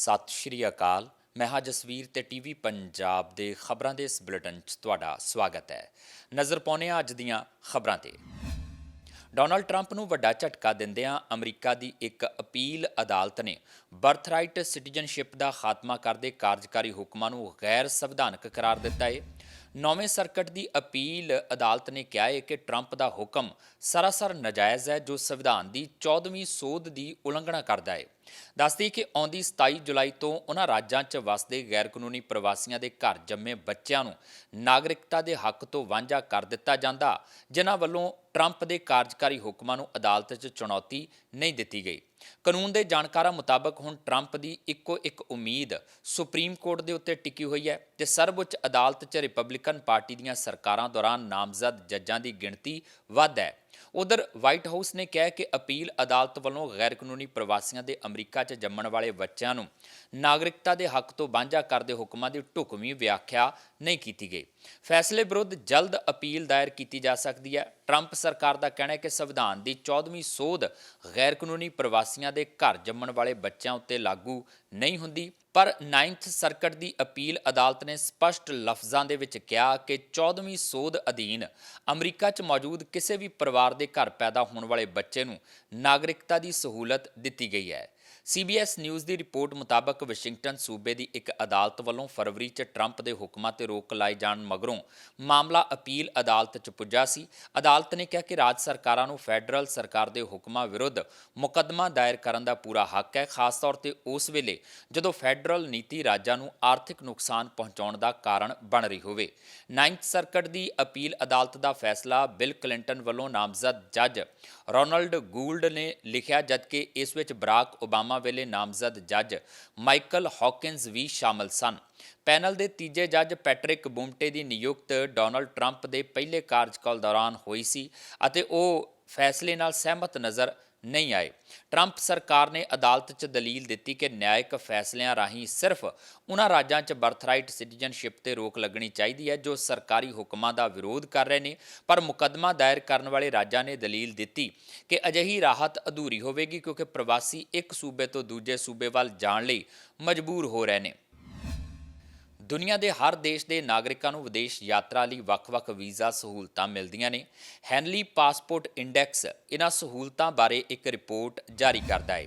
ਸਤਿ ਸ਼੍ਰੀ ਅਕਾਲ। ਮੈਂ ਹਾਂ ਜਸਵੀਰ ਤੇ ਟੀਵੀ ਪੰਜਾਬ ਦੇ ਖਬਰਾਂ ਦੇ ਇਸ ਬੁਲੇਟਿਨ 'ਚ ਤੁਹਾਡਾ ਸਵਾਗਤ ਹੈ। ਨਜ਼ਰ ਪਾਉਂਦੇ ਹਾਂ ਅੱਜ ਦੀਆਂ ਖਬਰਾਂ ਤੇ। ਡੋਨਲਡ ਟਰੰਪ ਨੂੰ ਵੱਡਾ ਝਟਕਾ ਦਿੰਦਿਆਂ ਅਮਰੀਕਾ ਦੀ ਇੱਕ ਅਪੀਲ ਅਦਾਲਤ ਨੇ ਬਰਥਰਾਈਟ ਸਿਟੀਜ਼ਨਸ਼ਿਪ ਦਾ ਖਾਤਮਾ ਕਰਦੇ ਕਾਰਜਕਾਰੀ ਹੁਕਮਾਂ ਨੂੰ ਗੈਰ ਸੰਵਿਧਾਨਕ ਕਰਾਰ ਦਿੱਤਾ ਹੈ ਨੌਵੇਂ ਸਰਕਟ ਦੀ ਅਪੀਲ ਅਦਾਲਤ ਨੇ ਕਿਹਾ ਹੈ ਕਿ ਟਰੰਪ ਦਾ ਹੁਕਮ ਸਰਾਸਰ ਨਾਜਾਇਜ਼ ਹੈ ਜੋ ਸੰਵਿਧਾਨ ਦੀ 14ਵੀਂ ਸੋਧ ਦੀ ਉਲੰਘਣਾ ਕਰਦਾ ਹੈ ਦੱਸਦੀ ਕਿ ਆਉਂਦੀ 27 ਜੁਲਾਈ ਤੋਂ ਉਹਨਾਂ ਰਾਜਾਂ 'ਚ ਵਸਦੇ ਗੈਰ ਕਾਨੂੰਨੀ ਪ੍ਰਵਾਸੀਆਂ ਦੇ ਘਰ ਜੰਮੇ ਬੱਚਿਆਂ ਨੂੰ ਨਾਗਰਿਕਤਾ ਦੇ ਹੱਕ ਤੋਂ ਵਾਂਝਾ ਕਰ ਦਿੱਤਾ ਜਾਂਦਾ, ਜਿਨ੍ਹਾਂ ਵੱਲੋਂ ਟਰੰਪ ਦੇ ਕਾਰਜਕਾਰੀ ਹੁਕਮਾਂ ਨੂੰ ਅਦਾਲਤ 'ਚ ਚੁਣੌਤੀ ਨਹੀਂ ਦਿੱਤੀ ਗਈ। ਕਾਨੂੰਨ ਦੇ ਜਾਣਕਾਰਾਂ ਮੁਤਾਬਕ ਹੁਣ ਟਰੰਪ ਦੀ ਇੱਕੋ ਇੱਕ ਉਮੀਦ ਸੁਪਰੀਮ ਕੋਰਟ ਦੇ ਉੱਤੇ ਟਿਕੀ ਹੋਈ ਹੈ ਤੇ ਸਰਵਉੱਚ ਅਦਾਲਤ 'ਚ ਰਿਪਬਲਿਕਨ ਪਾਰਟੀ ਦੀਆਂ ਸਰਕਾਰਾਂ ਦੌਰਾਨ ਨਾਮਜ਼ਦ ਜੱਜਾਂ ਦੀ ਗਿਣਤੀ ਵੱਧ ਹੈ। ਉਧਰ ਵਾਈਟ ਹਾਊਸ ਨੇ ਕਿਹਾ ਕਿ ਅਪੀਲ ਅਦਾਲਤ ਵੱਲੋਂ ਗੈਰ ਕਾਨੂੰਨੀ ਪ੍ਰਵਾਸੀਆਂ ਦੇ ਅਮਰੀਕਾ 'ਚ ਜੰਮਣ ਵਾਲੇ ਬੱਚਿਆਂ ਨੂੰ ਨਾਗਰਿਕਤਾ ਦੇ ਹੱਕ ਤੋਂ ਵਾਂਝਾ ਕਰਦੇ ਹੁਕਮਾਂ ਦੀ ਢੁਕਵੀਂ ਵਿਆਖਿਆ ਨਹੀਂ ਕੀਤੀ ਗਈ। ਫੈਸਲੇ ਵਿਰੁੱਧ ਜਲਦ ਅਪੀਲ ਦਾਇਰ ਕੀਤੀ ਜਾ ਸਕਦੀ ਹੈ। ਟਰੰਪ ਸਰਕਾਰ ਦਾ ਕਹਿਣਾ ਹੈ ਕਿ ਸੰਵਿਧਾਨ ਦੀ 14ਵੀਂ ਸੋਧ ਗੈਰ ਕਾਨੂੰਨੀ ਪ੍ਰਵਾਸੀਆਂ ਦੇ ਘਰ ਜੰਮਣ ਵਾਲੇ ਬੱਚਿਆਂ ਉੱਤੇ ਲਾਗੂ ਨਹੀਂ ਹੁੰਦੀ। ਪਰ 9th ਸਰਕਟ ਦੀ ਅਪੀਲ ਅਦਾਲਤ ਨੇ ਸਪਸ਼ਟ ਲਫ਼ਜ਼ਾਂ ਦੇ ਵਿੱਚ ਕਿਹਾ ਕਿ 14ਵੀਂ ਸੋਧ ਅਧੀਨ ਅਮਰੀਕਾ 'ਚ ਮੌਜੂਦ ਕਿਸੇ ਵੀ ਪਰਿਵਾਰ ਦੇ ਘਰ ਪੈਦਾ ਹੋਣ ਵਾਲੇ ਬੱਚੇ ਨੂੰ ਨਾਗਰਿਕਤਾ ਦੀ ਸਹੂਲਤ ਦਿੱਤੀ ਗਈ ਹੈ। CBS ਨਿਊਜ਼ ਦੀ ਰਿਪੋਰਟ ਮੁਤਾਬਕ ਵਾਸ਼ਿੰਗਟਨ ਸੂਬੇ ਦੀ ਇੱਕ ਅਦਾਲਤ ਵੱਲੋਂ ਫਰਵਰੀ 'ਚ ਟਰੰਪ ਦੇ ਹੁਕਮਾਂ ਤੇ ਰੋਕ ਲਾਏ ਜਾਣ ਮਗਰੋਂ ਮਾਮਲਾ ਅਪੀਲ ਅਦਾਲਤ 'ਚ ਪੁੱਜਾ ਸੀ। ਅਦਾਲਤ ਨੇ ਕਿਹਾ ਕਿ ਰਾਜ ਸਰਕਾਰਾਂ ਨੂੰ ਫੈਡਰਲ ਸਰਕਾਰ ਦੇ ਹੁਕਮਾਂ ਵਿਰੁੱਧ ਮੁਕੱਦਮਾ ਦਾਇਰ ਕਰਨ ਦਾ ਪੂਰਾ ਹੱਕ ਹੈ, ਖਾਸ ਤੌਰ ਤੇ ਉਸ ਵੇਲੇ ਜਦੋਂ ਫੈਡਰਲ ਨੀਤੀ ਰਾਜਾਂ ਨੂੰ ਆਰਥਿਕ ਨੁਕਸਾਨ ਪਹੁੰਚਾਉਣ ਦਾ ਕਾਰਨ ਬਣ ਰਹੀ ਹੋਵੇ। 9th ਸਰਕਟ ਦੀ ਅਪੀਲ ਅਦਾਲਤ ਦਾ ਫੈਸਲਾ ਬਿਲ ਕਲਿੰਟਨ ਵੱਲੋਂ ਨਾਮਜ਼ਦ ਜੱਜ ਰੋਨਲਡ ਗੂਲਡ ਨੇ ਲਿਖਿਆ, ਜਦਕਿ ਇਸ ਵਿੱਚ ਬਰਾਕ ਓਬਾਮਾ ਵੇਲੇ ਨਾਮਜ਼ਦ ਜੱਜ ਮਾਈਕਲ ਹੌਕਿੰਸ ਵੀ ਸ਼ਾਮਲ ਸਨ। ਪੈਨਲ ਦੇ ਤੀਜੇ ਜੱਜ ਪੈਟਰਿਕ ਬੂਮਟੇ ਦੀ ਨਿਯੁਕਤ ਡੋਨਲਡ ਟਰੰਪ ਦੇ ਪਹਿਲੇ ਕਾਰਜਕਾਲ ਦੌਰਾਨ ਹੋਈ ਸੀ ਅਤੇ ਉਹ ਫੈਸਲੇ ਨਾਲ ਸਹਿਮਤ ਨਜ਼ਰ ਨਹੀਂ ਆਏ। ਟਰੰਪ ਸਰਕਾਰ ਨੇ ਅਦਾਲਤ 'ਚ ਦਲੀਲ ਦਿੱਤੀ ਕਿ ਨਿਆਇਕ ਫੈਸਲਿਆਂ ਰਾਹੀਂ ਸਿਰਫ ਉਹਨਾਂ ਰਾਜਾਂ 'ਚ ਬਰਥਰਾਈਟ ਸਿਟੀਜ਼ਨਸ਼ਿਪ ਤੇ ਰੋਕ ਲੱਗਣੀ ਚਾਹੀਦੀ ਹੈ ਜੋ ਸਰਕਾਰੀ ਹੁਕਮਾਂ ਦਾ ਵਿਰੋਧ ਕਰ ਰਹੇ ਨੇ। ਪਰ ਮੁਕੱਦਮਾ ਦਾਇਰ ਕਰਨ ਵਾਲੇ ਰਾਜਾਂ ਨੇ ਦਲੀਲ ਦਿੱਤੀ ਕਿ ਅਜਿਹੀ ਰਾਹਤ ਅਧੂਰੀ ਹੋਵੇਗੀ ਕਿਉਂਕਿ ਪ੍ਰਵਾਸੀ ਇੱਕ ਸੂਬੇ ਤੋਂ ਦੂਜੇ ਸੂਬੇ ਵੱਲ ਜਾਣ ਲਈ ਮਜਬੂਰ ਹੋ ਰਹੇ ਨੇ। ਦੁਨੀਆ ਦੇ ਹਰ ਦੇਸ਼ ਦੇ ਨਾਗਰਿਕਾਂ ਨੂੰ ਵਿਦੇਸ਼ ਯਾਤਰਾ ਲਈ ਵੱਖ-ਵੱਖ ਵੀਜ਼ਾ ਸਹੂਲਤਾਂ ਮਿਲਦੀਆਂ ਨੇ। ਹੈਨਲੀ ਪਾਸਪੋਰਟ ਇੰਡੈਕਸ ਇਹਨਾਂ ਸਹੂਲਤਾਂ ਬਾਰੇ ਇੱਕ ਰਿਪੋਰਟ ਜਾਰੀ ਕਰਦਾ ਹੈ,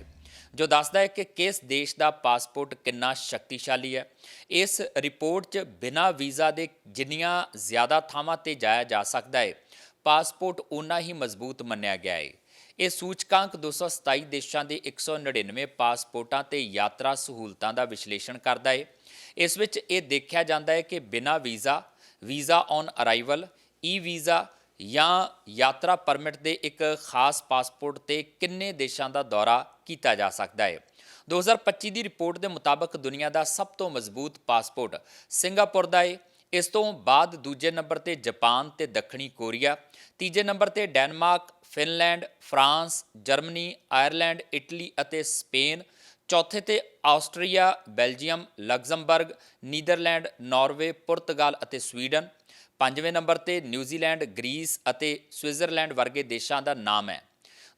ਜੋ ਦੱਸਦਾ ਹੈ ਕਿ ਕਿਸ ਦੇਸ਼ ਦਾ ਪਾਸਪੋਰਟ ਕਿੰਨਾ ਸ਼ਕਤੀਸ਼ਾਲੀ ਹੈ। ਇਸ ਰਿਪੋਰਟ 'ਚ ਬਿਨਾਂ ਵੀਜ਼ਾ ਦੇ ਜਿੰਨੀਆਂ ਜ਼ਿਆਦਾ ਥਾਵਾਂ ਤੇ ਜਾਇਆ ਜਾ ਸਕਦਾ ਹੈ, ਪਾਸਪੋਰਟ ਉਨਾ ਹੀ ਮਜ਼ਬੂਤ ਮੰਨਿਆ ਗਿਆ ਹੈ। ਇਹ ਸੂਚਕਾਂਕ 227 ਦੇਸ਼ਾਂ ਦੇ 199 ਪਾਸਪੋਰਟਾਂ ਤੇ ਯਾਤਰਾ ਸਹੂਲਤਾਂ ਦਾ ਵਿਸ਼ਲੇਸ਼ਣ ਕਰਦਾ ਹੈ ਇਸ ਵਿੱਚ ਇਹ ਦੇਖਿਆ ਜਾਂਦਾ ਹੈ ਕਿ ਬਿਨਾਂ visa visa on arrival e visa ਜਾਂ ਯਾਤਰਾ ਪਰਮਿਟ ਦੇ ਇੱਕ ਖਾਸ ਪਾਸਪੋਰਟ ਤੇ ਕਿੰਨੇ ਦੇਸ਼ਾਂ ਦਾ ਦੌਰਾ ਕੀਤਾ ਜਾ ਸਕਦਾ ਹੈ 2025 ਦੀ ਰਿਪੋਰਟ ਦੇ ਮੁਤਾਬਕ ਦੁਨੀਆ ਦਾ ਸਭ ਤੋਂ ਮਜ਼ਬੂਤ ਪਾਸਪੋਰਟ ਸਿੰਗਾਪੁਰ ਦਾ ਹੈ ਇਸ ਤੋਂ ਬਾਅਦ ਦੂਜੇ ਨੰਬਰ ਤੇ ਜਾਪਾਨ ਤੇ ਦੱਖਣੀ ਕੋਰੀਆ, ਤੀਜੇ ਨੰਬਰ ਤੇ Denmark, Finland, France, Germany, Ireland, Italy ਅਤੇ ਸਪੇਨ, ਚੌਥੇ ਤੇ Austria, Belgium, Luxembourg, Netherlands, Norway, Portugal ਅਤੇ ਸਵੀਡਨ, ਪੰਜਵੇਂ ਨੰਬਰ ਤੇ ਨਿਊਜ਼ੀਲੈਂਡ, ਗ੍ਰੀਸ ਅਤੇ ਸਵਿਟਜ਼ਰਲੈਂਡ ਵਰਗੇ ਦੇਸ਼ਾਂ ਦਾ ਨਾਮ ਹੈ।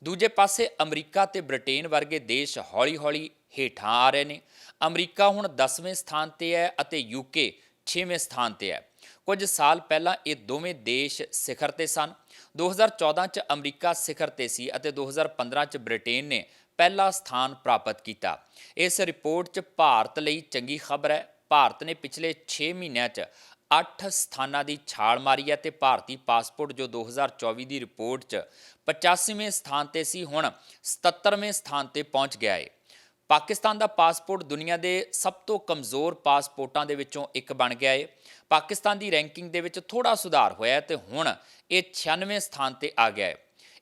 ਦੂਜੇ ਪਾਸੇ ਅਮਰੀਕਾ ਤੇ ਬ੍ਰਿਟੇਨ ਵਰਗੇ ਦੇਸ਼ ਹੌਲੀ-ਹੌਲੀ ਹੇਠਾਂ ਆ ਰਹੇ ਨੇ। ਅਮਰੀਕਾ ਹੁਣ 10ਵੇਂ ਸਥਾਨ ਤੇ ਹੈ ਅਤੇ ਯੂਕੇ 6ਵੇਂ ਸਥਾਨ ਤੇ ਹੈ। ਕੁਝ ਸਾਲ ਪਹਿਲਾਂ ਇਹ ਦੋਵੇਂ ਦੇਸ਼ ਸਿਖਰ ਤੇ ਸਨ। 2014 ਚ ਅਮਰੀਕਾ ਸਿਖਰ ਤੇ ਸੀ ਅਤੇ 2015 ਚ ਬ੍ਰਿਟੇਨ ਨੇ ਪਹਿਲਾ ਸਥਾਨ ਪ੍ਰਾਪਤ ਕੀਤਾ। ਇਸ ਰਿਪੋਰਟ 'ਚ ਭਾਰਤ ਲਈ ਚੰਗੀ ਖਬਰ ਹੈ। ਭਾਰਤ ਨੇ ਪਿਛਲੇ 6 ਮਹੀਨਿਆਂ 'ਚ 8 ਸਥਾਨਾਂ ਦੀ ਛਾਲ ਮਾਰੀ ਹੈ ਤੇ ਭਾਰਤੀ ਪਾਸਪੋਰਟ ਜੋ 2024 ਦੀ ਰਿਪੋਰਟ 'ਚ 85ਵੇਂ ਸਥਾਨ ਤੇ ਸੀ, ਹੁਣ 77ਵੇਂ ਸਥਾਨ ਤੇ ਪਹੁੰਚ ਗਿਆ ਹੈ ਪਾਕਿਸਤਾਨ ਦਾ ਪਾਸਪੋਰਟ ਦੁਨੀਆ ਦੇ ਸਭ ਤੋਂ ਕਮਜ਼ੋਰ ਪਾਸਪੋਰਟਾਂ ਦੇ ਵਿੱਚੋਂ ਇੱਕ ਬਣ ਗਿਆ ਹੈ ਪਾਕਿਸਤਾਨ ਦੀ ਰੈਂਕਿੰਗ ਦੇ ਵਿੱਚ ਥੋੜਾ ਸੁਧਾਰ ਹੋਇਆ ਹੈ ਤੇ ਹੁਣ ਇਹ 96ਵੇਂ ਸਥਾਨ ਤੇ ਆ ਗਿਆ ਹੈ।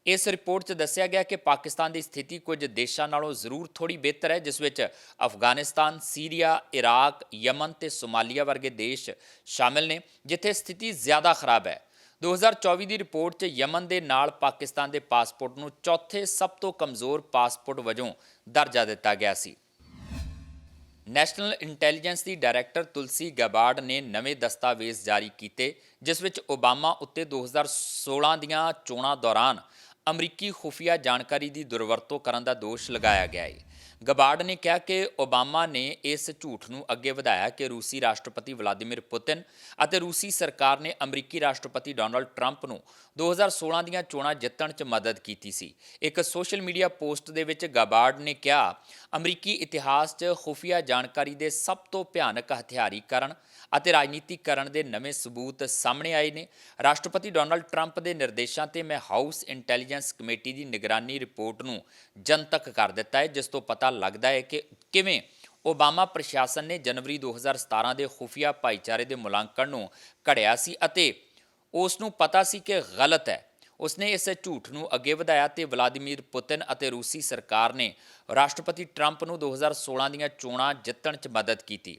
ਇਸ ਰਿਪੋਰਟ 'ਚ ਦੱਸਿਆ ਗਿਆ ਕਿ ਪਾਕਿਸਤਾਨ ਦੀ ਸਥਿਤੀ ਕੁਝ ਦੇਸ਼ਾਂ ਨਾਲੋਂ ਜ਼ਰੂਰ ਥੋੜੀ ਬਿਹਤਰ ਹੈ ਜਿਸ ਵਿੱਚ ਅਫਗਾਨਿਸਤਾਨ, ਸੀਰੀਆ, ਇਰਾਕ, ਯਮਨ ਤੇ ਸੋਮਾਲੀਆ ਵਰਗੇ ਦੇਸ਼ ਸ਼ਾਮਿਲ ਨੇ ਜਿੱਥੇ ਸਥਿਤੀ ਜ਼ਿਆਦਾ ਖਰਾਬ ਹੈ। 2024 ਦੀ ਰਿਪੋਰਟ 'ਚ ਯਮਨ ਦੇ ਨਾਲ ਪਾਕਿਸਤਾਨ ਦੇ ਪਾਸਪੋਰਟ ਨੂੰ ਚੌਥੇ ਸਭ ਤੋਂ ਕਮਜ਼ੋਰ ਪਾਸਪੋਰਟ ਵਜੋਂ ਦਰਜਾ ਦਿੱਤਾ ਗਿਆ ਸੀ। ਨੈਸ਼ਨਲ ਇੰਟੈਲੀਜੈਂਸ ਦੀ ਡਾਇਰੈਕਟਰ ਤੁਲਸੀ ਗਬਾਰਡ ਨੇ ਨਵੇਂ ਦਸਤਾਵੇਜ਼ ਜਾਰੀ ਕੀਤੇ, ਜਿਸ ਵਿੱਚ ਓਬਾਮਾ ਉੱਤੇ 2016 ਦੀਆਂ ਚੋਣਾਂ ਦੌਰਾਨ ਅਮਰੀਕੀ ਖੁਫੀਆ ਜਾਣਕਾਰੀ ਦੀ ਦੁਰਵਰਤੋਂ ਕਰਨ ਦਾ ਦੋਸ਼ ਲਗਾਇਆ ਗਿਆ ਹੈ ਗਬਾਰਡ ਨੇ ਕਿਹਾ ਕਿ ਓਬਾਮਾ ਨੇ ਇਸ ਝੂਠ ਨੂੰ ਅੱਗੇ ਵਧਾਇਆ ਕਿ ਰੂਸੀ ਰਾਸ਼ਟਰਪਤੀ ਵਲਾਦੀਮਿਰ ਪੁਤਿਨ ਅਤੇ ਰੂਸੀ ਸਰਕਾਰ ਨੇ ਅਮਰੀਕੀ ਰਾਸ਼ਟਰਪਤੀ ਡੋਨਲਡ ਟਰੰਪ ਨੂੰ 2016 ਦੀਆਂ ਚੋਣਾਂ ਜਿੱਤਣ 'ਚ ਮਦਦ ਕੀਤੀ ਸੀ। ਇੱਕ ਸੋਸ਼ਲ ਮੀਡੀਆ ਪੋਸਟ ਦੇ ਵਿੱਚ ਗਬਾਰਡ ਨੇ ਕਿਹਾ, ਅਮਰੀਕੀ ਇਤਿਹਾਸ 'ਚ ਖੁਫੀਆ ਜਾਣਕਾਰੀ ਦੇ ਸਭ ਤੋਂ ਭਿਆਨਕ ਹਥਿਆਰੀਕਰਨ ਅਤੇ ਰਾਜਨੀਤੀਕਰਨ ਦੇ ਨਵੇਂ ਸਬੂਤ ਸਾਹਮਣੇ ਆਏ ਨੇ। ਰਾਸ਼ਟਰਪਤੀ ਡੋਨਲਡ ਟਰੰਪ ਦੇ ਨਿਰਦੇਸ਼ਾਂ ਤੇ ਮੈਂ ਹਾਊਸ ਇੰਟੈਲੀਜੈਂਸ ਕਮੇਟੀ ਦੀ ਨਿਗਰਾਨੀ ਰਿਪੋਰਟ ਨੂੰ ਜਨਤਕ ਕਰ ਦਿੱਤਾ ਹੈ, ਜਿਸ ਤੋਂ ਪਤਾ ਲੱਗਦਾ ਹੈ ਕਿ ਕਿਵੇਂ ਓਬਾਮਾ ਪ੍ਰਸ਼ਾਸਨ ਨੇ ਜਨਵਰੀ 2017 ਦੇ ਖੁਫੀਆ ਭਾਈਚਾਰੇ ਦੇ ਮੁਲਾਂਕਣ ਨੂੰ ਘੜਿਆ ਸੀ ਅਤੇ ਉਸ ਨੂੰ ਪਤਾ ਸੀ ਕਿ ਗਲਤ ਹੈ। ਉਸਨੇ ਇਸ ਝੂਠ ਨੂੰ ਅੱਗੇ ਵਧਾਇਆ ਤੇ ਵਲਾਦੀਮੀਰ ਪੁਤਿਨ ਅਤੇ ਰੂਸੀ ਸਰਕਾਰ ਨੇ ਰਾਸ਼ਟਰਪਤੀ ਟਰੰਪ ਨੂੰ 2016 ਦੀਆਂ ਚੋਣਾਂ ਜਿੱਤਣ 'ਚ ਮਦਦ ਕੀਤੀ।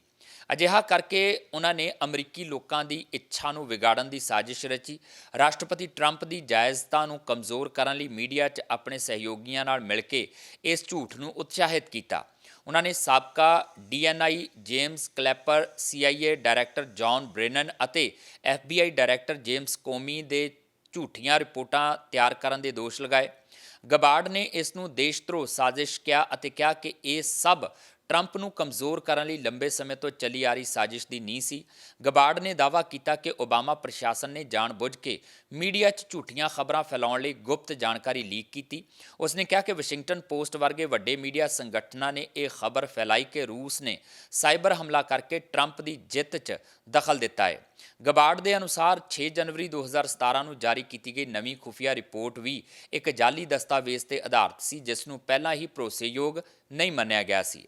ਅਜਿਹਾ ਕਰਕੇ ਉਹਨਾਂ ਨੇ ਅਮਰੀਕੀ ਲੋਕਾਂ ਦੀ ਇੱਛਾ ਨੂੰ ਵਿਗਾੜਨ ਦੀ ਸਾਜ਼ਿਸ਼ ਰਚੀ। ਰਾਸ਼ਟਰਪਤੀ ਟਰੰਪ ਦੀ ਜਾਇਜ਼ਤਾ ਨੂੰ ਕਮਜ਼ੋਰ ਕਰਨ ਲਈ ਮੀਡੀਆ 'ਚ ਆਪਣੇ ਸਹਿਯੋਗੀਆਂ ਨਾਲ ਮਿਲ ਕੇ ਇਸ ਝੂਠ ਨੂੰ ਉਤਸ਼ਾਹਿਤ ਕੀਤਾ। ਉਹਨਾਂ ਨੇ ਸਾਬਕਾ DNI James Clapper CIA director John Brennan ਅਤੇ ਐਫਬੀਆਈ ਡਾਇਰੈਕਟਰ ਜੇਮਸ ਕੋਮੀ ਦੇ ਝੂਠੀਆਂ ਰਿਪੋਰਟਾਂ ਤਿਆਰ ਕਰਨ ਦੇ ਦੋਸ਼ ਲਗਾਏ। ਗਬਾਰਡ ਨੇ ਇਸ ਨੂੰ ਦੇਸ਼ ਦੇਸ਼ਧਰੋਹ ਸਾਜ਼ਿਸ਼ ਕਿਹਾ ਅਤੇ ਕਿਹਾ ਕਿ ਇਹ ਸਭ ਟਰੰਪ ਨੂੰ ਕਮਜ਼ੋਰ ਕਰਨ ਲਈ ਲੰਬੇ ਸਮੇਂ ਤੋਂ ਚੱਲੀ ਆ ਰਹੀ ਸਾਜ਼ਿਸ਼ ਦੀ ਨੀਂਹ ਸੀ। ਗਬਾਰਡ ਨੇ ਦਾਅਵਾ ਕੀਤਾ ਕਿ ਓਬਾਮਾ ਪ੍ਰਸ਼ਾਸਨ ਨੇ ਜਾਣਬੁੱਝ ਕੇ ਮੀਡੀਆ 'ਚ ਝੂਠੀਆਂ ਖਬਰਾਂ ਫੈਲਾਉਣ ਲਈ ਗੁਪਤ ਜਾਣਕਾਰੀ ਲੀਕ ਕੀਤੀ। ਉਸਨੇ ਕਿਹਾ ਕਿ ਵਾਸ਼ਿੰਗਟਨ ਪੋਸਟ ਵਰਗੇ ਵੱਡੇ ਮੀਡੀਆ ਸੰਗਠਨਾਂ ਨੇ ਇਹ ਖਬਰ ਫੈਲਾਈ ਕਿ ਰੂਸ ਨੇ ਸਾਈਬਰ ਹਮਲਾ ਕਰਕੇ ਟਰੰਪ ਦੀ ਜਿੱਤ 'ਚ ਦਖਲ ਦਿੱਤਾ ਹੈ। ਗਬਾਰਡ ਦੇ ਅਨੁਸਾਰ 6 ਜਨਵਰੀ 2017 ਨੂੰ ਜਾਰੀ ਕੀਤੀ ਗਈ ਨਵੀਂ ਖੁਫੀਆ ਰਿਪੋਰਟ ਵੀ ਇੱਕ ਜਾਲੀ ਦਸਤਾਵੇਜ਼ ਤੇ ਆਧਾਰਿਤ ਸੀ, ਜਿਸ ਨੂੰ ਪਹਿਲਾਂ ਹੀ ਭਰੋਸੇਯੋਗ ਨਹੀਂ ਮੰਨਿਆ ਗਿਆ ਸੀ।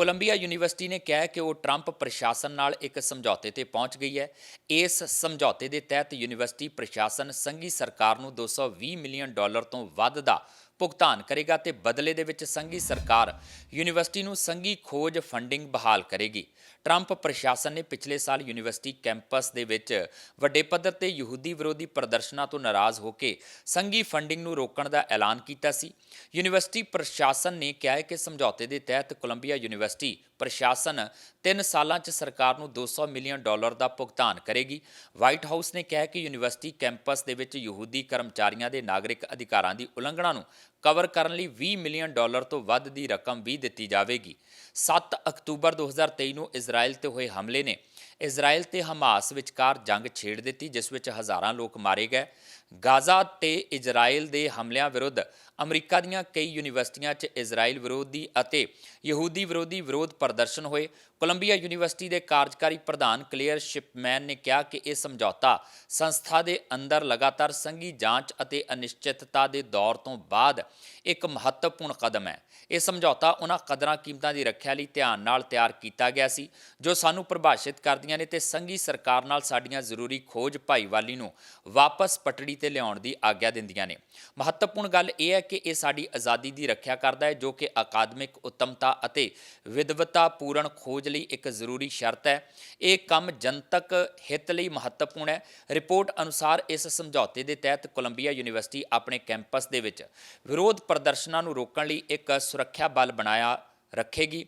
ਕੋਲੰਬੀਆ ਯੂਨੀਵਰਸਿਟੀ ਨੇ ਕਿਹਾ ਕਿ ਉਹ ਟਰੰਪ ਪ੍ਰਸ਼ਾਸਨ ਨਾਲ ਇੱਕ ਸਮਝੌਤੇ ਤੇ ਪਹੁੰਚ ਗਈ ਹੈ। ਇਸ ਸਮਝੌਤੇ ਦੇ ਤਹਿਤ ਯੂਨੀਵਰਸਿਟੀ ਪ੍ਰਸ਼ਾਸਨ ਸੰਘੀ ਸਰਕਾਰ ਨੂੰ 220 ਮਿਲੀਅਨ ਡਾਲਰ ਤੋਂ ਵੱਧ ਦਾ ਭੁਗਤਾਨ ਕਰੇਗਾ ਤੇ ਬਦਲੇ ਦੇ ਵਿੱਚ ਸੰਘੀ ਸਰਕਾਰ ਯੂਨੀਵਰਸਿਟੀ ਨੂੰ ਸੰਘੀ ਖੋਜ ਫੰਡਿੰਗ ਬਹਾਲ ਕਰੇਗੀ। ਟਰੰਪ ਪ੍ਰਸ਼ਾਸਨ ਨੇ ਪਿਛਲੇ ਸਾਲ ਯੂਨੀਵਰਸਿਟੀ ਕੈਂਪਸ ਦੇ ਵਿੱਚ ਵੱਡੇ ਪੱਧਰ ਤੇ ਯਹੂਦੀ ਵਿਰੋਧੀ ਪ੍ਰਦਰਸ਼ਨਾਂ ਤੋਂ ਨਾਰਾਜ਼ ਹੋ ਕੇ ਸੰਘੀ ਫੰਡਿੰਗ ਨੂੰ ਰੋਕਣ ਦਾ ਐਲਾਨ ਕੀਤਾ ਸੀ। ਯੂਨੀਵਰਸਿਟੀ ਪ੍ਰਸ਼ਾਸਨ ਨੇ ਕਿਹਾ ਹੈ ਕਿ ਸਮਝੌਤੇ ਦੇ ਤਹਿਤ ਕੋਲੰਬੀਆ ਯੂਨੀਵਰਸਿਟੀ ਪ੍ਰਸ਼ਾਸਨ 3 ਸਾਲਾਂ 'ਚ ਸਰਕਾਰ ਨੂੰ 200 ਮਿਲੀਅਨ ਡਾਲਰ ਦਾ ਭੁਗਤਾਨ ਕਰੇਗੀ। ਵਾਈਟ ਹਾਊਸ ਨੇ ਕਿਹਾ ਕਿ ਯੂਨੀਵਰਸਿਟੀ ਕੈਂਪਸ ਦੇ ਵਿੱਚ ਯਹੂਦੀ ਕਰਮਚਾਰੀਆਂ ਦੇ ਨਾਗਰਿਕ ਅਧਿਕਾਰਾਂ ਦੀ ਉਲੰਘਣਾ ਨੂੰ ਕਵਰ ਕਰਨ ਲਈ 20 ਮਿਲੀਅਨ ਡਾਲਰ ਤੋਂ ਵੱਧ ਦੀ ਰਕਮ ਵੀ ਦਿੱਤੀ ਜਾਵੇਗੀ। 7 ਅਕਤੂਬਰ 2023 ਨੂੰ ਇਜ਼ਰਾਈਲ ਤੇ ਹੋਏ ਹਮਲੇ ਨੇ। ਇਜ਼ਰਾਈਲ ਤੇ ਹਮਾਸ ਵਿਚਕਾਰ ਜੰਗ ਛੇੜ ਦਿੱਤੀ, ਜਿਸ ਵਿੱਚ ਹਜ਼ਾਰਾਂ ਲੋਕ ਮਾਰੇ ਗਏ। ਗਾਜ਼ਾ ਤੇ ਇਜ਼ਰਾਈਲ ਦੇ ਹਮਲਿਆਂ ਵਿਰੁੱਧ ਅਮਰੀਕਾ ਦੀਆਂ ਕਈ ਯੂਨੀਵਰਸਿਟੀਆਂ 'ਚ ਇਜ਼ਰਾਈਲ ਵਿਰੋਧੀ ਅਤੇ ਯਹੂਦੀ ਵਿਰੋਧੀ ਵਿਰੋਧ ਪ੍ਰਦਰਸ਼ਨ ਹੋਏ। ਕੋਲੰਬੀਆ ਯੂਨੀਵਰਸਿਟੀ ਦੇ ਕਾਰਜਕਾਰੀ ਪ੍ਰਧਾਨ ਕਲੀਅਰ ਸ਼ਿਪਮੈਨ ਨੇ ਕਿਹਾ ਕਿ ਇਹ ਸਮਝੌਤਾ ਸੰਸਥਾ ਦੇ ਅੰਦਰ ਲਗਾਤਾਰ ਸੰਘੀ ਜਾਂਚ ਅਤੇ ਅਨਿਸ਼ਚਿਤਤਾ ਦੇ ਦੌਰ ਤੋਂ ਬਾਅਦ ਇੱਕ ਮਹੱਤਵਪੂਰਨ ਕਦਮ ਹੈ। ਇਹ ਸਮਝੌਤਾ ਉਹਨਾਂ ਕਦਰਾਂ ਕੀਮਤਾਂ ਦੀ ਰੱਖਿਆ ਲਈ ਧਿਆਨ ਨਾਲ ਤਿਆਰ ਕੀਤਾ ਗਿਆ ਸੀ, ਜੋ ਸਾਨੂੰ ਪਰਿਭਾਸ਼ਿਤ ਕਰਦੀਆਂ ਨੇ ਤੇ ਸੰਘੀ ਸਰਕਾਰ ਨਾਲ ਸਾਡੀਆਂ ਜ਼ਰੂਰੀ ਖੋਜ ਭਾਈਵਾਲੀ ਨੂੰ ਵਾਪਸ ਪਟੜੀ ਤੇ ਲਿਆਉਣ ਦੀ ਆਗਿਆ ਦਿੰਦੀਆਂ ਨੇ। ਮਹੱਤਵਪੂਰਨ ਗੱਲ ਇਹ ਹੈ ਕਿ ਇਹ ਸਾਡੀ ਆਜ਼ਾਦੀ ਦੀ ਰੱਖਿਆ ਕਰਦਾ ਹੈ, ਜੋ ਕਿ ਅਕਾਦਮਿਕ ਉੱਤਮਤਾ ਅਤੇ ਵਿਦਵਤਾ ਪੂਰਨ ਖੋਜ ਲਈ ਇੱਕ ਜ਼ਰੂਰੀ ਸ਼ਰਤ ਹੈ। ਇਹ ਕੰਮ ਜਨਤਕ ਹਿੱਤ ਲਈ ਮਹੱਤਵਪੂਰਨ ਹੈ। ਰਿਪੋਰਟ ਅਨੁਸਾਰ ਇਸ ਸਮਝੌਤੇ ਦੇ ਤਹਿਤ ਕੋਲੰਬੀਆ ਯੂਨੀਵਰਸਿਟੀ ਆਪਣੇ ਕੈਂਪਸ ਦੇ ਵਿੱਚ ਵਿਰੋਧ ਪ੍ਰਦਰਸ਼ਨਾਂ ਨੂੰ ਰੋਕਣ ਲਈ ਇੱਕ ਸੁਰੱਖਿਆ ਬਲ ਬਣਾਇਆ ਰੱਖੇਗੀ।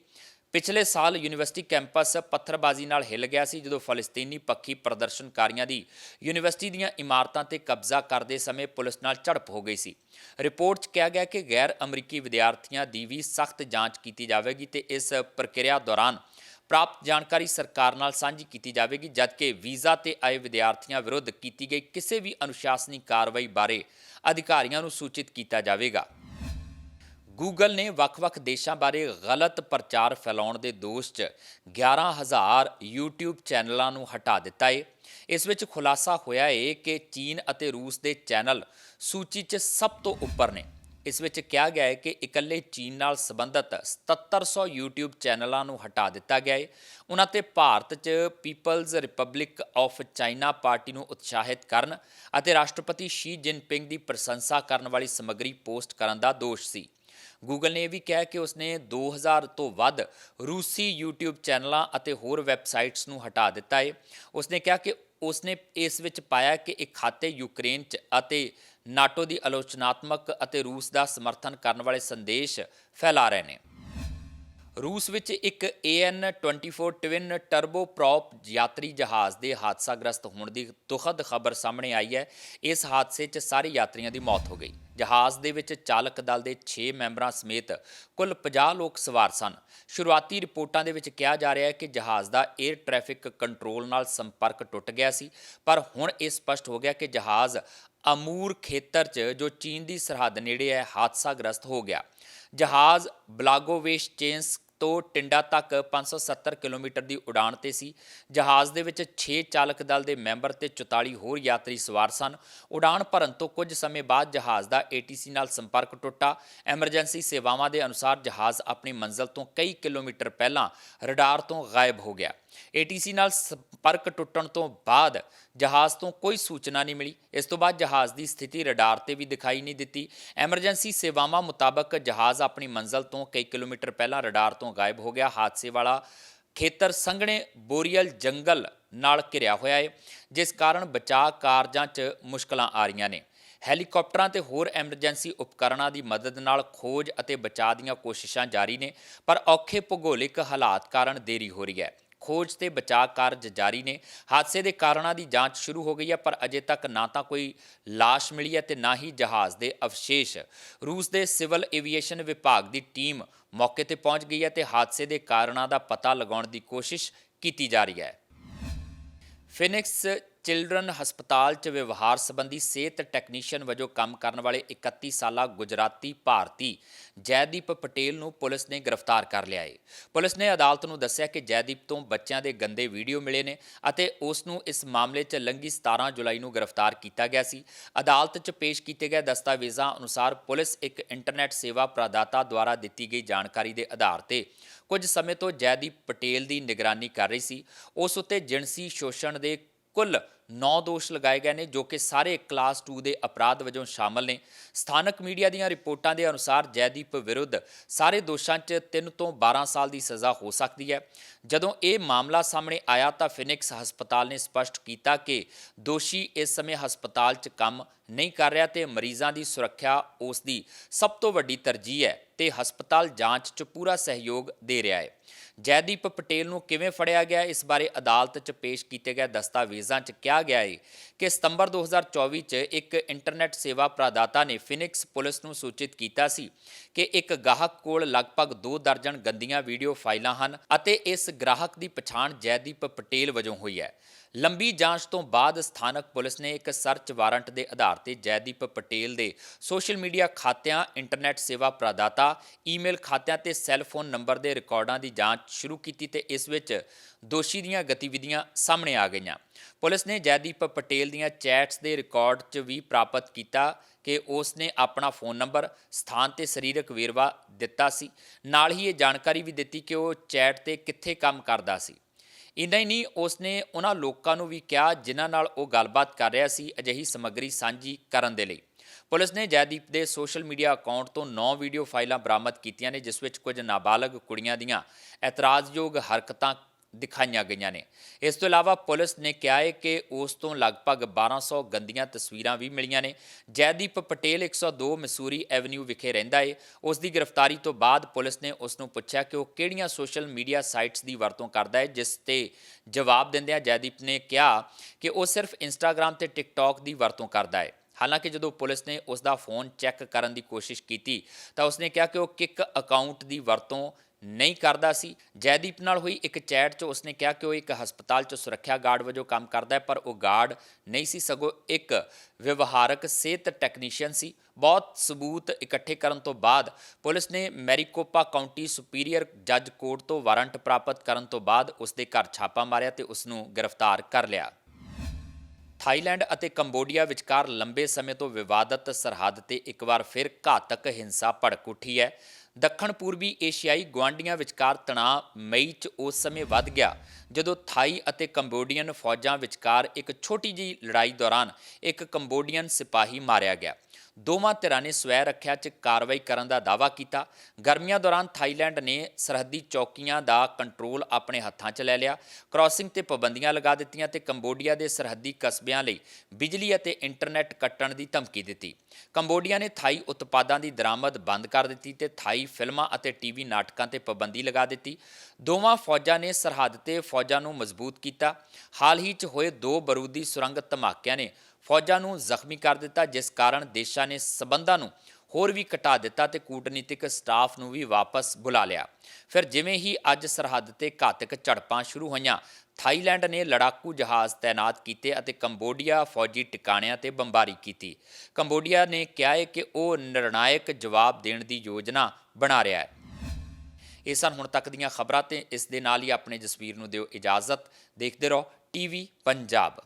ਪਿਛਲੇ ਸਾਲ ਯੂਨੀਵਰਸਿਟੀ ਕੈਂਪਸ ਪੱਥਰਬਾਜ਼ੀ ਨਾਲ ਹਿੱਲ ਗਿਆ ਸੀ, ਜਦੋਂ ਫਲਸਤੀਨੀ ਪੱਖੀ ਪ੍ਰਦਰਸ਼ਨਕਾਰੀਆਂ ਦੀ ਯੂਨੀਵਰਸਿਟੀ ਦੀਆਂ ਇਮਾਰਤਾਂ ਤੇ ਕਬਜ਼ਾ ਕਰਦੇ ਸਮੇਂ ਪੁਲਿਸ ਨਾਲ ਝੜਪ ਹੋ ਗਈ ਸੀ। ਰਿਪੋਰਟ 'ਚ ਕਿਹਾ ਗਿਆ ਕਿ ਗੈਰ ਅਮਰੀਕੀ ਵਿਦਿਆਰਥੀਆਂ ਦੀ ਵੀ ਸਖਤ ਜਾਂਚ ਕੀਤੀ ਜਾਵੇਗੀ ਤੇ ਇਸ ਪ੍ਰਕਿਰਿਆ ਦੌਰਾਨ ਪ੍ਰਾਪਤ ਜਾਣਕਾਰੀ ਸਰਕਾਰ ਨਾਲ ਸਾਂਝੀ ਕੀਤੀ ਜਾਵੇਗੀ, ਜਦਕਿ ਵੀਜ਼ਾ ਤੇ ਆਏ ਵਿਦਿਆਰਥੀਆਂ ਵਿਰੁੱਧ ਕੀਤੀ ਗਈ ਕਿਸੇ ਵੀ ਅਨੁਸ਼ਾਸਨੀ ਕਾਰਵਾਈ ਬਾਰੇ ਅਧਿਕਾਰੀਆਂ ਨੂੰ ਸੂਚਿਤ ਕੀਤਾ ਜਾਵੇਗਾ। ਗੂਗਲ ਨੇ ਵੱਖ-ਵੱਖ ਦੇਸ਼ਾਂ ਬਾਰੇ ਗਲਤ ਪ੍ਰਚਾਰ ਫੈਲਾਉਣ ਦੇ ਦੋਸ਼ 'ਚ 11000 YouTube ਚੈਨਲਾਂ ਨੂੰ ਹਟਾ ਦਿੱਤਾ ਏ। ਇਸ ਵਿੱਚ ਖੁਲਾਸਾ ਹੋਇਆ ਏ ਕਿ ਚੀਨ ਅਤੇ ਰੂਸ ਦੇ ਚੈਨਲ ਸੂਚੀ 'ਚ ਸਭ ਤੋਂ ਉੱਪਰ ਨੇ। ਇਸ ਵਿੱਚ ਕਿਹਾ ਗਿਆ ਹੈ ਕਿ ਇਕੱਲੇ ਚੀਨ ਨਾਲ ਸੰਬੰਧਿਤ 7700 YouTube ਚੈਨਲਾਂ ਨੂੰ ਹਟਾ ਦਿੱਤਾ ਗਿਆ ਹੈ ਉਹਨਾਂ ਤੇ ਭਾਰਤ 'ਚ People's Republic of China party ਨੂੰ ਉਤਸ਼ਾਹਿਤ ਕਰਨ ਅਤੇ ਰਾਸ਼ਟਰਪਤੀ ਸ਼ੀ ਜਿਨਪਿੰਗ ਦੀ ਪ੍ਰਸ਼ੰਸਾ ਕਰਨ ਵਾਲੀ ਸਮੱਗਰੀ ਪੋਸਟ ਕਰਨ ਦਾ ਦੋਸ਼ ਸੀ। ਗੂਗਲ ਨੇ ਇਹ ਵੀ ਕਿਹਾ ਕਿ ਉਸਨੇ 2000 ਤੋਂ ਵੱਧ ਰੂਸੀ YouTube ਚੈਨਲਾਂ ਅਤੇ ਹੋਰ ਵੈਬਸਾਈਟਸ ਨੂੰ ਹਟਾ ਦਿੱਤਾ ਹੈ ਉਸਨੇ ਕਿਹਾ ਕਿ ਉਸਨੇ ਇਸ ਵਿੱਚ ਪਾਇਆ ਕਿ ਇਹ ਖਾਤੇ ਯੂਕਰੇਨ 'ਚ ਅਤੇ ਨਾਟੋ ਦੀ ਆਲੋਚਨਾਤਮਕ ਅਤੇ ਰੂਸ ਦਾ ਸਮਰਥਨ ਕਰਨ ਵਾਲੇ ਸੰਦੇਸ਼ ਫੈਲਾ ਰਹੇ ਨੇ। ਰੂਸ ਵਿੱਚ ਇੱਕ AN24 ਟਵਿਨ ਟਰਬੋਪ੍ਰੋਪ ਯਾਤਰੀ ਜਹਾਜ਼ ਦੇ ਹਾਦਸਾਗ੍ਰਸਤ ਹੋਣ ਦੀ ਦੁਖਦ ਖਬਰ ਸਾਹਮਣੇ ਆਈ ਹੈ। ਇਸ ਹਾਦਸੇ 'ਚ ਸਾਰੇ ਯਾਤਰੀਆਂ ਦੀ ਮੌਤ ਹੋ ਗਈ। ਜਹਾਜ਼ ਦੇ ਵਿੱਚ ਚਾਲਕ ਦਲ ਦੇ 6 ਮੈਂਬਰਾਂ ਸਮੇਤ ਕੁੱਲ 50 ਲੋਕ ਸਵਾਰ ਸਨ। ਸ਼ੁਰੂਆਤੀ ਰਿਪੋਰਟਾਂ ਦੇ ਵਿੱਚ ਕਿਹਾ ਜਾ ਰਿਹਾ ਹੈ ਕਿ ਜਹਾਜ਼ ਦਾ 에ਅਰ ਟ੍ਰੈਫਿਕ ਕੰਟਰੋਲ ਨਾਲ ਸੰਪਰਕ ਟੁੱਟ ਗਿਆ ਸੀ, ਪਰ ਹੁਣ ਇਹ ਸਪਸ਼ਟ ਹੋ ਗਿਆ ਕਿ ਜਹਾਜ਼ ਅਮੂਰ ਖੇਤਰ 'ਚ, ਜੋ ਚੀਨ ਦੀ ਸਰਹੱਦ ਨੇੜੇ ਹੈ, ਹਾਦਸਾਗ੍ਰਸਤ ਹੋ ਗਿਆ। ਜਹਾਜ਼ ਬਲਾਗੋਵੇਸ਼ ਚੇਂਸ ਤੋਂ ਟਿੰਡਾ ਤੱਕ 570 ਕਿਲੋਮੀਟਰ ਦੀ ਉਡਾਣ ਤੇ ਸੀ। ਜਹਾਜ਼ ਦੇ ਵਿੱਚ 6 ਚਾਲਕ ਦਲ ਦੇ ਮੈਂਬਰ ਤੇ 44 ਹੋਰ ਯਾਤਰੀ ਸਵਾਰ ਸਨ। ਉਡਾਣ ਭਰਨ ਤੋਂ ਕੁਝ ਸਮੇਂ ਬਾਅਦ ਜਹਾਜ਼ ਦਾ ATC ਨਾਲ ਸੰਪਰਕ ਟੁੱਟਾ। ਐਮਰਜੈਂਸੀ ਸੇਵਾਵਾਂ ਦੇ ਅਨੁਸਾਰ ਜਹਾਜ਼ ਆਪਣੀ ਮੰਜ਼ਿਲ ਤੋਂ ਕਈ ਕਿਲੋਮੀਟਰ ਪਹਿਲਾਂ ਰਡਾਰ ਤੋਂ ਗਾਇਬ ਹੋ ਗਿਆ। ATC ਨਾਲ ਸੰਪਰਕ ਟੁੱਟਣ ਤੋਂ ਬਾਅਦ ਜਹਾਜ਼ ਤੋਂ ਕੋਈ ਸੂਚਨਾ ਨਹੀਂ ਮਿਲੀ। ਇਸ ਤੋਂ ਬਾਅਦ ਜਹਾਜ਼ ਦੀ ਸਥਿਤੀ ਰਡਾਰ ਤੇ ਵੀ ਦਿਖਾਈ ਨਹੀਂ ਦਿੱਤੀ। ਐਮਰਜੈਂਸੀ ਸੇਵਾਵਾਂ ਮੁਤਾਬਕ ਜਹਾਜ਼ ਆਪਣੀ ਮੰਜ਼ਲ ਤੋਂ ਕਈ ਕਿਲੋਮੀਟਰ ਪਹਿਲਾਂ ਰਡਾਰ ਤੋਂ ਗਾਇਬ ਹੋ ਗਿਆ। ਹਾਦਸੇ ਵਾਲਾ ਖੇਤਰ ਸੰਘਣੇ ਬੋਰੀਅਲ ਜੰਗਲ ਨਾਲ ਘਿਰਿਆ ਹੋਇਆ ਹੈ ਜਿਸ ਕਾਰਨ ਬਚਾਅ ਕਾਰਜਾਂ 'ਚ ਮੁਸ਼ਕਲਾਂ ਆ ਰਹੀਆਂ ਨੇ। ਹੈਲੀਕਾਪਟਰਾਂ ਤੇ ਹੋਰ ਐਮਰਜੈਂਸੀ ਉਪਕਰਣਾਂ ਦੀ ਮਦਦ ਨਾਲ ਖੋਜ ਅਤੇ ਬਚਾਅ ਦੀਆਂ ਕੋਸ਼ਿਸ਼ਾਂ ਜਾਰੀ ਨੇ, ਪਰ ਔਖੇ ਭੂਗੋਲਿਕ ਹਾਲਾਤ ਕਾਰਨ ਦੇਰੀ ਹੋ ਰਹੀ ਹੈ। ਖੋਜ ਤੇ ਬਚਾਅ ਕਾਰਜ ਜਾਰੀ ਨੇ। ਹਾਦਸੇ ਦੇ ਕਾਰਨਾਂ ਦੀ ਜਾਂਚ ਸ਼ੁਰੂ ਹੋ ਗਈ ਹੈ, ਪਰ ਅਜੇ ਤੱਕ ਨਾ ਤਾਂ ਕੋਈ ਲਾਸ਼ ਮਿਲੀ ਹੈ ਤੇ ਨਾ ਹੀ ਜਹਾਜ਼ ਦੇ ਅਵਸ਼ੇਸ਼। ਰੂਸ ਦੇ ਸਿਵਲ ਏਵੀਏਸ਼ਨ ਵਿਭਾਗ ਦੀ ਟੀਮ ਮੌਕੇ ਤੇ ਪਹੁੰਚ ਗਈ ਹੈ ਤੇ ਹਾਦਸੇ ਦੇ ਕਾਰਨਾਂ ਦਾ ਪਤਾ ਲਗਾਉਣ ਦੀ ਕੋਸ਼ਿਸ਼ ਕੀਤੀ ਜਾ ਰਹੀ ਹੈ। ਫਿਨਿਕਸ ਚਿਲਡਰਨ ਹਸਪਤਾਲ 'ਚ ਵਿਵਹਾਰ ਸੰਬੰਧੀ ਸਿਹਤ ਟੈਕਨੀਸ਼ੀਅਨ ਵਜੋਂ ਕੰਮ ਕਰਨ ਵਾਲੇ 31 ਸਾਲਾ ਗੁਜਰਾਤੀ ਭਾਰਤੀ ਜੈਦੀਪ ਪਟੇਲ ਨੂੰ ਪੁਲਿਸ ਨੇ ਗ੍ਰਿਫਤਾਰ ਕਰ ਲਿਆ ਹੈ ਪੁਲਿਸ ਨੇ ਅਦਾਲਤ ਨੂੰ ਦੱਸਿਆ ਕਿ ਜੈਦੀਪ ਤੋਂ ਬੱਚਿਆਂ ਦੇ ਗੰਦੇ ਵੀਡੀਓ ਮਿਲੇ ਨੇ ਅਤੇ ਉਸ ਨੂੰ ਇਸ ਮਾਮਲੇ 'ਚ ਲੰਗੀ 17 ਜੁਲਾਈ ਨੂੰ ਗ੍ਰਿਫਤਾਰ ਕੀਤਾ ਗਿਆ ਸੀ। ਅਦਾਲਤ 'ਚ ਪੇਸ਼ ਕੀਤੇ ਗਏ ਦਸਤਾਵੇਜ਼ਾਂ ਅਨੁਸਾਰ ਪੁਲਿਸ ਇੱਕ ਇੰਟਰਨੈਟ ਸੇਵਾ ਪ੍ਰਦਾਤਾ ਦੁਆਰਾ ਦਿੱਤੀ ਗਈ ਜਾਣਕਾਰੀ ਦੇ ਆਧਾਰ ਤੇ ਕੁਝ ਸਮੇਂ ਤੋਂ ਜੈਦੀਪ ਪਟੇਲ ਦੀ ਨਿਗਰਾਨੀ ਕਰ ਰਹੀ ਸੀ। ਉਸ ਉੱਤੇ ਜਿਣਸੀ ਸ਼ੋਸ਼ਣ ਦੇ ਕੁੱਲ 9 ਦੋਸ਼ ਲਗਾਏ ਗਏ ਨੇ ਜੋ ਕਿ ਸਾਰੇ ਕਲਾਸ 2 ਦੇ ਅਪਰਾਧ ਵਜੋਂ ਸ਼ਾਮਲ ਨੇ। ਸਥਾਨਕ ਮੀਡੀਆ ਦੀਆਂ ਰਿਪੋਰਟਾਂ ਦੇ ਅਨੁਸਾਰ ਜੈਦੀਪ ਵਿਰੁੱਧ ਸਾਰੇ ਦੋਸ਼ਾਂ 'ਚ 3 ਤੋਂ 12 ਸਾਲ ਦੀ ਸਜ਼ਾ ਹੋ ਸਕਦੀ ਹੈ। ਜਦੋਂ ਇਹ ਮਾਮਲਾ ਸਾਹਮਣੇ ਆਇਆ ਤਾਂ ਫਿਨਿਕਸ ਹਸਪਤਾਲ ਨੇ ਸਪਸ਼ਟ ਕੀਤਾ ਕਿ ਦੋਸ਼ੀ ਇਸ ਸਮੇਂ ਹਸਪਤਾਲ 'ਚ ਕੰਮ ਨਹੀਂ ਕਰ ਰਿਹਾ ਤੇ ਮਰੀਜ਼ਾਂ ਦੀ ਸੁਰੱਖਿਆ ਉਸ ਦੀ ਸਭ ਤੋਂ ਵੱਡੀ ਤਰਜੀਹ ਹੈ ਤੇ ਹਸਪਤਾਲ ਜਾਂਚ 'ਚ ਪੂਰਾ ਸਹਿਯੋਗ ਦੇ ਰਿਹਾ ਹੈ। ਜੈਦੀਪ ਪਟੇਲ ਨੂੰ ਕਿਵੇਂ ਫੜਿਆ ਗਿਆ? ਇਸ ਬਾਰੇ ਅਦਾਲਤ 'ਚ ਪੇਸ਼ ਕੀਤੇ ਗਏ ਦਸਤਾਵੇਜ਼ਾਂ 'ਚ ਕਿਹਾ ਗਿਆ ਹੈ ਕਿ ਸਤੰਬਰ 2024 'ਚ ਇੱਕ ਇੰਟਰਨੈਟ ਸੇਵਾ ਪ੍ਰਦਾਤਾ ਨੇ ਫਿਨਿਕਸ ਪੁਲਿਸ ਨੂੰ ਸੂਚਿਤ ਕੀਤਾ ਸੀ ਕਿ ਇੱਕ ਗਾਹਕ ਕੋਲ ਲਗਭਗ 2 ਦਰਜਨ ਗੰਦੀਆਂ ਵੀਡੀਓ ਫਾਈਲਾਂ ਹਨ ਅਤੇ ਇਸ ਗ੍ਰਾਹਕ ਦੀ ਪਛਾਣ ਜੈਦੀਪ ਪਟੇਲ ਵਜੋਂ ਹੋਈ ਹੈ। ਲੰਬੀ ਜਾਂਚ ਤੋਂ ਬਾਅਦ ਸਥਾਨਕ ਪੁਲਿਸ ਨੇ ਇੱਕ ਸਰਚ ਵਾਰੰਟ ਦੇ ਆਧਾਰ ਤੇ ਜੈਦੀਪ ਪਟੇਲ ਦੇ ਸੋਸ਼ਲ ਮੀਡੀਆ ਖਾਤਿਆਂ, ਇੰਟਰਨੈਟ ਸੇਵਾ ਪ੍ਰਦਾਤਾ, ਈਮੇਲ ਖਾਤਿਆਂ ਤੇ ਸੈੱਲ ਫੋਨ ਨੰਬਰ ਦੇ ਰਿਕਾਰਡਾਂ ਦੀ ਜਾਂਚ ਸ਼ੁਰੂ ਕੀਤੀ ਤੇ ਇਸ ਵਿੱਚ ਦੋਸ਼ੀ ਦੀਆਂ ਗਤੀਵਿਧੀਆਂ ਸਾਹਮਣੇ ਆ ਗਈਆਂ। ਪੁਲਿਸ ਨੇ ਜੈਦੀਪ ਪਟੇਲ ਦੀਆਂ ਚੈਟਸ ਦੇ ਰਿਕਾਰਡ 'ਚ ਵੀ ਪ੍ਰਾਪਤ ਕੀਤਾ ਕਿ ਉਸ ਨੇ ਆਪਣਾ ਫੋਨ ਨੰਬਰ, ਸਥਾਨ ਤੇ ਸਰੀਰਕ ਵੇਰਵਾ ਦਿੱਤਾ ਸੀ। ਨਾਲ ਹੀ ਇਹ ਜਾਣਕਾਰੀ ਵੀ ਦਿੱਤੀ ਕਿ ਉਹ ਚੈਟ ਤੇ ਕਿੱਥੇ ਕੰਮ ਕਰਦਾ ਸੀ। ਇੰਨਾ ਹੀ ਨਹੀਂ ਉਸ ਨੇ ਉਹਨਾਂ ਲੋਕਾਂ ਨੂੰ ਵੀ ਕਿਹਾ ਜਿਨ੍ਹਾਂ ਨਾਲ ਉਹ ਗੱਲਬਾਤ ਕਰ ਰਿਹਾ ਸੀ ਅਜਿਹੀ ਸਮੱਗਰੀ ਸਾਂਝੀ ਕਰਨ ਦੇ ਲਈ। ਪੁਲਿਸ ਨੇ ਜੈਦੀਪ ਦੇ ਸੋਸ਼ਲ ਮੀਡੀਆ ਅਕਾਊਂਟ ਤੋਂ 9 ਵੀਡੀਓ ਫਾਈਲਾਂ ਬਰਾਮਦ ਕੀਤੀਆਂ ਨੇ, ਜਿਸ ਵਿੱਚ ਕੁਝ ਨਾਬਾਲਗ ਕੁੜੀਆਂ ਦੀਆਂ ਇਤਰਾਜ਼ਯੋਗ ਹਰਕਤਾਂ ਦਿਖਾਈਆਂ ਗਈਆਂ ਨੇ। ਇਸ ਤੋਂ ਇਲਾਵਾ ਪੁਲਿਸ ਨੇ ਕਿਹਾ ਹੈ ਕਿ ਉਸ ਤੋਂ ਲਗਭਗ 1200 ਗੰਦੀਆਂ ਤਸਵੀਰਾਂ ਵੀ ਮਿਲੀਆਂ ਨੇ। ਜੈਦੀਪ ਪਟੇਲ 102 ਮਸੂਰੀ ਐਵਨਿਊ ਵਿਖੇ ਰਹਿੰਦਾ ਹੈ। ਉਸ ਦੀ ਗ੍ਰਿਫਤਾਰੀ ਤੋਂ ਬਾਅਦ ਪੁਲਿਸ ਨੇ ਉਸ ਨੂੰ ਪੁੱਛਿਆ ਕਿ ਉਹ ਕਿਹੜੀਆਂ ਸੋਸ਼ਲ ਮੀਡੀਆ ਸਾਈਟਸ ਦੀ ਵਰਤੋਂ ਕਰਦਾ ਹੈ, ਜਿਸ ਤੇ ਜਵਾਬ ਦਿੰਦਿਆਂ ਜੈਦੀਪ ਨੇ ਕਿਹਾ ਕਿ ਉਹ ਸਿਰਫ ਇੰਸਟਾਗ੍ਰam ਤੇ ਟਿਕਟੌਕ ਦੀ ਵਰਤੋਂ ਕਰਦਾ ਹੈ। ਹਾਲਾਂਕਿ ਜਦੋਂ ਪੁਲਿਸ ਨੇ ਉਸ ਦਾ ਫੋਨ ਚੈੱਕ ਕਰਨ ਦੀ ਕੋਸ਼ਿਸ਼ ਕੀਤੀ ਤਾਂ ਉਸਨੇ ਕਿਹਾ ਕਿ ਉਹ ਕਿੱਕ ਅਕਾਊਂਟ ਦੀ ਵਰਤੋਂ ਨਹੀਂ ਕਰਦਾ ਸੀ। ਜੈਦੀਪ ਨਾਲ ਹੋਈ ਇੱਕ ਚੈਟ 'ਚ ਉਸਨੇ ਕਿਹਾ ਕਿ ਉਹ ਇੱਕ ਹਸਪਤਾਲ 'ਚ ਸੁਰੱਖਿਆ ਗਾਰਡ ਵਜੋਂ ਕੰਮ ਕਰਦਾ ਹੈ, ਪਰ ਉਹ ਗਾਰਡ ਨਹੀਂ ਸੀ, ਸਗੋਂ ਇੱਕ ਵਿਵਹਾਰਕ ਸਿਹਤ ਟੈਕਨੀਸ਼ੀਅਨ ਸੀ। ਬਹੁਤ ਸਬੂਤ ਇਕੱਠੇ ਕਰਨ ਤੋਂ ਬਾਅਦ ਪੁਲਿਸ ਨੇ ਮੈਰੀਕੋਪਾ ਕਾਉਂਟੀ ਸੁਪੀਰੀਅਰ ਜੱਜ ਕੋਰਟ ਤੋਂ ਵਾਰੰਟ ਪ੍ਰਾਪਤ ਕਰਨ ਤੋਂ ਬਾਅਦ ਉਸ ਦੇ ਘਰ ਛਾਪਾ ਮਾਰਿਆ ਤੇ ਉਸ ਨੂੰ ਗ੍ਰਿਫਤਾਰ ਕਰ ਲਿਆ। ਥਾਈਲੈਂਡ ਅਤੇ ਕੰਬੋਡੀਆ ਵਿਚਕਾਰ ਲੰਬੇ ਸਮੇਂ ਤੋਂ ਵਿਵਾਦਤ ਸਰਹੱਦ ਤੇ ਇੱਕ ਵਾਰ ਫਿਰ ਘਾਤਕ ਹਿੰਸਾ ਭੜਕ ਉੱਠੀ ਹੈ। ਦੱਖਣ ਪੂਰਬੀ ਏਸ਼ੀਆਈ ਗੁਆਂਢੀਆਂ ਵਿਚਕਾਰ ਤਣਾਅ ਮਈ 'ਚ ਉਸ ਸਮੇਂ ਵੱਧ ਗਿਆ, ਜਦੋਂ ਥਾਈ ਅਤੇ ਕੰਬੋਡੀਅਨ ਫੌਜਾਂ ਵਿਚਕਾਰ ਇੱਕ ਛੋਟੀ ਜਿਹੀ ਲੜਾਈ ਦੌਰਾਨ ਇੱਕ ਕੰਬੋਡੀਅਨ ਸਿਪਾਹੀ ਮਾਰਿਆ ਗਿਆ। ਦੋਵਾਂ ਧਿਰਾਂ ਨੇ ਸਵੈ ਰੱਖਿਆ 'ਚ ਕਾਰਵਾਈ ਕਰਨ ਦਾ ਦਾਅਵਾ ਕੀਤਾ। ਗਰਮੀਆਂ ਦੌਰਾਨ ਥਾਈਲੈਂਡ ਨੇ ਸਰਹੱਦੀ ਚੌਕੀਆਂ ਦਾ ਕੰਟਰੋਲ ਆਪਣੇ ਹੱਥਾਂ 'ਚ ਲੈ ਲਿਆ। ਕ੍ਰਾਸਿੰਗ ਤੇ ਪਾਬੰਦੀਆਂ ਲਗਾ ਦਿੱਤੀਆਂ ਤੇ ਕੰਬੋਡੀਆ ਦੇ ਸਰਹੱਦੀ ਕਸਬਿਆਂ ਲਈ ਬਿਜਲੀ ਅਤੇ ਇੰਟਰਨੈਟ ਕੱਟਣ ਦੀ ਧਮਕੀ ਦਿੱਤੀ। ਕੰਬੋਡੀਆ ਨੇ ਥਾਈ ਉਤਪਾਦਾਂ ਦੀ ਦਰਾਮਦ ਬੰਦ ਕਰ ਦਿੱਤੀ ਤੇ ਥਾਈ ਫਿਲਮਾਂ ਅਤੇ ਟੀਵੀ ਨਾਟਕਾਂ ਤੇ ਪਾਬੰਦੀ ਲਗਾ ਦਿੱਤੀ। ਦੋਵਾਂ ਫੌਜਾਂ ਨੇ ਸਰਹੱਦ ਤੇ ਫੌਜਾਂ ਨੂੰ ਮਜ਼ਬੂਤ ਕੀਤਾ। ਹਾਲ ਹੀ 'ਚ ਹੋਏ ਦੋ ਬਰੂਦੀ ਸੁਰੰਗ ਧਮਾਕਿਆਂ ਨੇ ਫੌਜਾਂ ਨੂੰ ਜ਼ਖਮੀ ਕਰ ਦਿੱਤਾ, ਜਿਸ ਕਾਰਨ ਦੇਸ਼ਾਂ ਨੇ ਸਬੰਧਾਂ ਨੂੰ ਹੋਰ ਵੀ ਘਟਾ ਦਿੱਤਾ ਤੇ ਕੂਟਨੀਤਿਕ ਸਟਾਫ ਨੂੰ ਵੀ ਵਾਪਸ ਬੁਲਾ ਲਿਆ। ਫਿਰ ਜਿਵੇਂ ਹੀ ਅੱਜ ਸਰਹੱਦ ਤੇ ਘਾਤਕ ਝੜਪਾਂ ਸ਼ੁਰੂ ਹੋਈਆਂ, ਥਾਈਲੈਂਡ ਨੇ ਲੜਾਕੂ ਜਹਾਜ਼ ਤਾਇਨਾਤ ਕੀਤੇ ਅਤੇ ਕੰਬੋਡੀਆ ਫੌਜੀ ਟਿਕਾਣਿਆਂ ਤੇ ਬੰਬਾਰੀ ਕੀਤੀ। ਕੰਬੋਡੀਆ ਨੇ ਕਿਹਾ ਹੈ ਕਿ ਉਹ ਨਿਰਣਾਇਕ ਜਵਾਬ ਦੇਣ ਦੀ ਯੋਜਨਾ ਬਣਾ ਰਿਹਾ ਹੈ। ਇਹ ਸਨ ਹੁਣ ਤੱਕ ਦੀਆਂ ਖਬਰਾਂ ਤੇ ਇਸ ਦੇ ਨਾਲ ਹੀ ਆਪਣੇ ਜਸਵੀਰ ਨੂੰ ਦਿਓ ਇਜਾਜ਼ਤ। ਦੇਖਦੇ ਰਹੋ, ਟੀਵੀ ਪੰਜਾਬ।